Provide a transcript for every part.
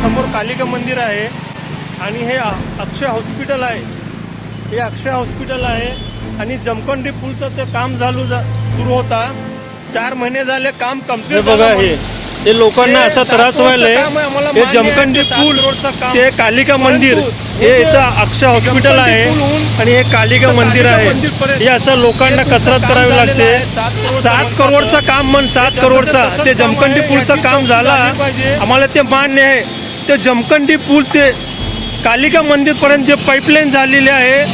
समोर कालिका मंदिर आहे आणि हे अक्षय हॉस्पिटल आहे हे अक्षय हॉस्पिटल आहे आणि जमखंडी पूलचं ते काम चालू जा- सुरू होता चार महिने झाले काम कंप्लीट बघा हे हे लोकांना असा त्रास आम्हाला हे जमखंडी ते पूल. ते कालिका मंदिर हे इथं अक्षय हॉस्पिटल आहे आणि हे कालिका ते मंदिर आहे हे असं लोकांना कसरत करावी लागते. सात करोडचं काम म्हण सात करोडचा ते जमखंडी. पूलचं काम झाला झाली. आम्हाला ते मान्य आहे ते जमखंडी पूल ते कालिका मंदिरपर्यंत जे पाईपलाईन झालेले आहे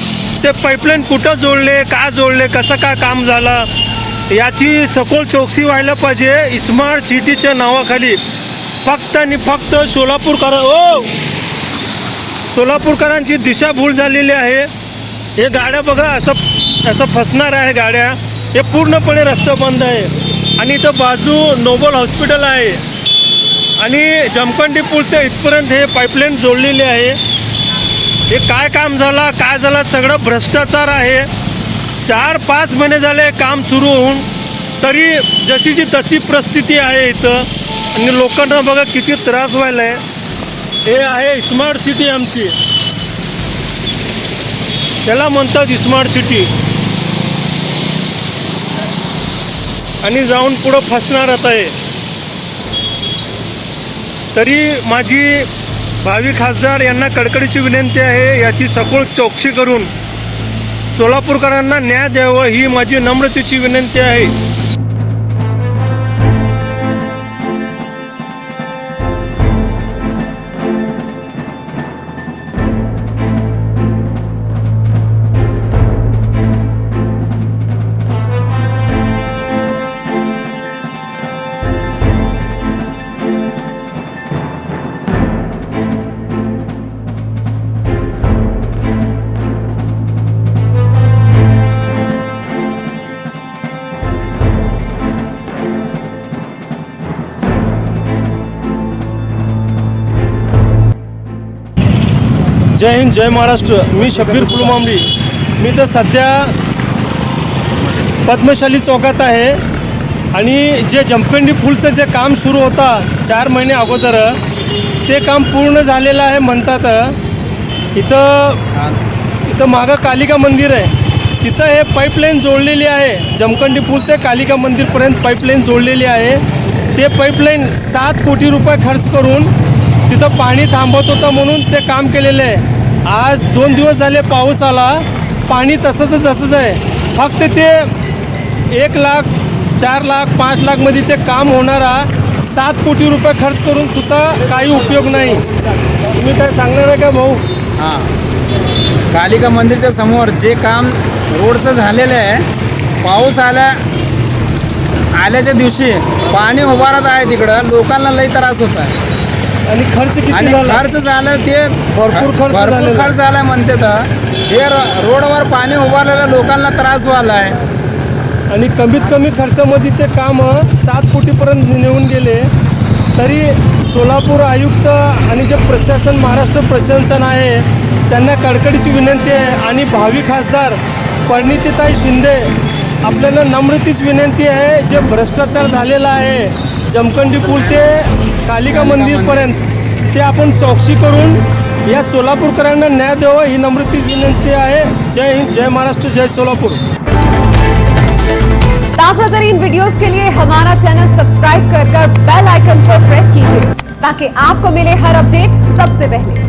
ते पाईपलाईन कुठं जोडले का जोडले कसं काय काम झालं याची सखोल चौकशी व्हायला पाहिजे. स्मार्ट सिटीच्या नावाखाली फक्त आणि फक्त सोलापूरकर ओ! सोलापूरकरांची दिशाभूल झालेली आहे. हे गाड्या बघा असं असं फसणार आहे गाड्या. हे पूर्णपणे रस्ता बंद आहे. आणि इथं बाजू नोबल हॉस्पिटल आहे. आणि जमखंडी पूल ते इथपर्यंत हे पाईपलाईन जोडलेली आहे. हे काय काम झालं? काय झालं? सगळं भ्रष्टाचार आहे. चार पाच महिने झाले काम सुरू होऊन. तरी जशीची तशी परिस्थिती आहे इथं. आणि लोकांना बघा किती त्रास व्हायला आहे हे आहे स्मार्ट सिटी आमची. त्याला म्हणतात स्मार्ट सिटी आणि जाऊन पुढं फसणार आता आहे तरी माझी भावी खासदार यांना कडकडीची विनंती आहे याची सखोल चौकशी करून सोलापूरकरांना न्याय द्यावं ही माझी नम्रतेची विनंती आहे. जय हिंद जय महाराष्ट्र. मी शब्बीर फुलमांबरी मी तर सध्या पद्मशाली चौकात आहे. आणि जे जमखंडी फुलचं जे काम सुरू होता चार महिने अगोदर ते काम पूर्ण झालेलं आहे म्हणतात. इथं इथं मागं कालिका मंदिर आहे. तिथं हे पाईपलाईन जोडलेली आहे. जमखंडी पूल ते कालिका मंदिरपर्यंत पाईपलाईन जोडलेली आहे. ते पाईपलाईन सात कोटी रुपये खर्च करून तिथं पाणी थांबत होतं म्हणून ते काम केलेलं आहे. आज दोन दिवस झाले पाऊस आला पाणी तसंच तसंच आहे. फक्त ते एक लाख चार लाख पाच लाखमध्ये ते काम होणारा सात कोटी रुपये खर्च करून सुद्धा काही उपयोग नाही. तुम्ही काय सांगणार आहे का भाऊ? हां. कालिका मंदिरच्या समोर जे काम रोडचं झालेलं आहे पाऊस आल्या आल्याच्या दिवशी पाणी उभारत आहे तिकडं. लोकांना लई त्रास होत आहे. आणि खर्च किती आणि झाला? खर्च झालं ते भरपूर खर्च भरपूर झालेला. खर्च झालाय म्हणते तर. हे र- रोडवर पाणी उभारलेल्या लोकांना त्रास व्हायला आहे. आणि कमीत कमी खर्चामध्ये ते काम सात कोटीपर्यंत नेऊन गेले. तरी सोलापूर आयुक्त आणि जे प्रशासन महाराष्ट्र प्रशासन आहे त्यांना कडकडीची विनंती आहे. आणि भावी खासदार परिणितीताई शिंदे आपल्याला नम्रतीच विनंती आहे. जे भ्रष्टाचार झालेला आहे जमखंडी पूल ते कालिका मंदिरपर्यंत. ते आपण चौकशी करून या सोलापूरकरांना न्याय द्यावा ही नम्रती विनंती आहे. जय हिंद, जय महाराष्ट्र, जय सोलापूर. ताज़ा तरीन वीडियोस के लिए हमारा चैनल सब्सक्राइब कर कर बेल आइकन पर प्रेस कीजिए, ताकि आपको मिले हर अपडेट सबसे पहले।